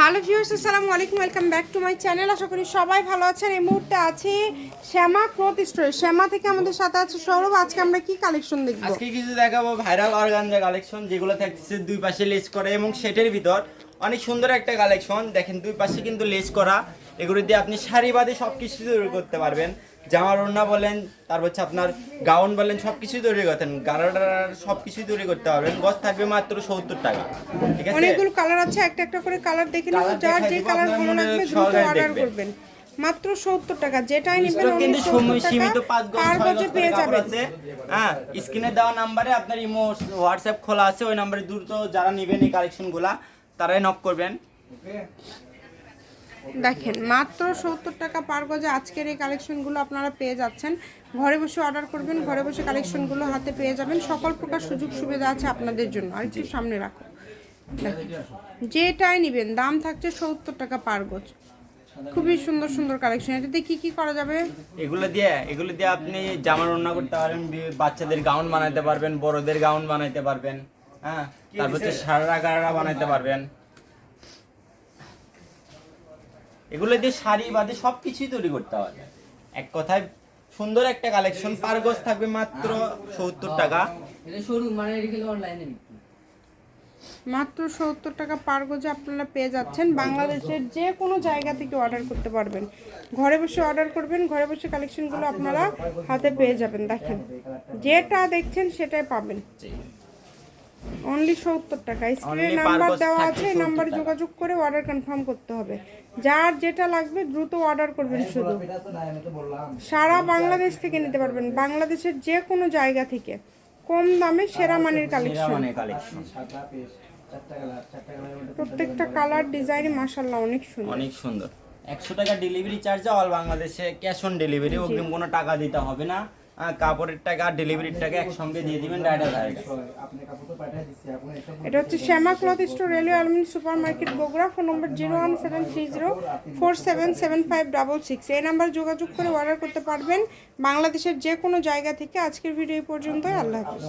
Hello viewers আসসালামু আলাইকুম, welcome back to my channel. আশা করি সবাই ভালো আছেন। এই মুহূর্তে আছি শ্যামা ক্লথ স্টোরে। শ্যামা থেকে আমাদের সাথে আছে সৌরভ। আজকে আমরা কি কালেকশন দেখব? আজকে কিছু দেখাবো ভাইরাল অর্গানজা কালেকশন যেগুলো থাকছে দুই পাশে লেস করে এবং সেটের ভিতর। অনেক সুন্দর একটা কালেকশন দেখেন দুই পাশে কিন্তু লেস করা। এগুলো দিয়ে আপনি শাড়ি বাদে সব কিছু তৈরি করতে পারবেন। জামার ওড়না বলেন তারপর হচ্ছে আপনার গাউন বলেন সব কিছুই তৈরি করতেন গারাডার সব কিছুই তৈরি করতে পারবেন। গজ থাকবে মাত্র সত্তর টাকা। ঠিক আছে? অনেকগুলো কালার আছে একটা একটা করে কালার দেখে Colour যার যে কালার ভালো মনে লাগবে দ্রুত অর্ডার করবেন। মাত্র সত্তর টাকা। যেটাই নেবেন কিন্তু সময় সীমিত পাঁচ গজ ছয় গজ পেয়ে যাবেন। হ্যাঁ স্ক্রিনে দেওয়া নাম্বারে আপনার ইমো হোয়াটসঅ্যাপ খোলা আছে। ওই নাম্বারে দ্রুত যারা নেবেন এই কালেকশনগুলা তারাই নক করবেন। দেখেন মাত্র সত্তর টাকা পার গজে আজকের এই কালেকশনগুলো আপনারা পেয়ে যাচ্ছেন। ঘরে বসে অর্ডার করবেন ঘরে বসে কালেকশনগুলো হাতে পেয়ে যাবেন। সকল প্রকার সুযোগ সুবিধা আছে আপনাদের জন্য। আর একটু সামনে রাখো। যেটাই নেবেন দাম থাকছে সত্তর টাকা পার গজ। খুবই সুন্দর সুন্দর কালেকশন। এটাতে কি কি করা যাবে? এগুলো দিয়ে এগুলো দিয়ে আপনি জামার রান্না করতে পারবেন বাচ্চাদের গাউন বানাইতে পারবেন বড়দের গাউন বানাইতে পারবেন হ্যাঁ? তারপর হচ্ছে সারা গাড়া বানাইতে পারবেন। এগুলো দিয়ে শাড়ি বাদে সব কিছুই তৈরি করতে পারবেন এক কথায় সুন্দর একটা কালেকশন পার গজ থাকবে মাত্র সত্তর টাকা। এটা শোরুম মানে মাত্র সত্তর টাকা পার গজে আপনারা পেয়ে যাচ্ছেন। বাংলাদেশের যে কোনো জায়গা থেকে অর্ডার করতে পারবেন। ঘরে বসে অর্ডার করবেন ঘরে বসে কালেকশনগুলো আপনারা হাতে পেয়ে যাবেন। দেখেন যেটা দেখছেন সেটাই পাবেন। অনলি সত্তর টাকা। স্ক্রিনে নাম্বার দেওয়া আছে এই 70 নাম্বারে যোগাযোগ করে অর্ডার কনফার্ম করতে হবে। যার যেটা লাগবে দ্রুত অর্ডার করবেন শুধু। সারা বাংলাদেশ থেকে নিতে পারবেন। বাংলাদেশের যে কোনো জায়গা থেকে। কম দামে সেরা মানের কালেকশন কালেকশন প্রত্যেকটা কালার ডিজাইন মাশাল্লাহ অনেক সুন্দর। অনেক সুন্দর। একশো টাকা ডেলিভারি চার্জে অল বাংলাদেশে ক্যাশ অন ডেলিভারি অগ্রিম কোনো টাকা দিতে হবে না। কাপড়ের টাকা ডেলিভারির টাকা একসঙ্গে দিয়ে দিবেন ডাইরেক্ট এটা হচ্ছে Shyama cloth store, railway Alamin super market Bogura, phone number zero one seven three zero four seven seven five double six. এই নাম্বার যোগাযোগ করে অর্ডার করতে পারবেন বাংলাদেশের যে কোনো জায়গা থেকে। আজকের ভিডিও পর্যন্ত আল্লাহ হাফিজ।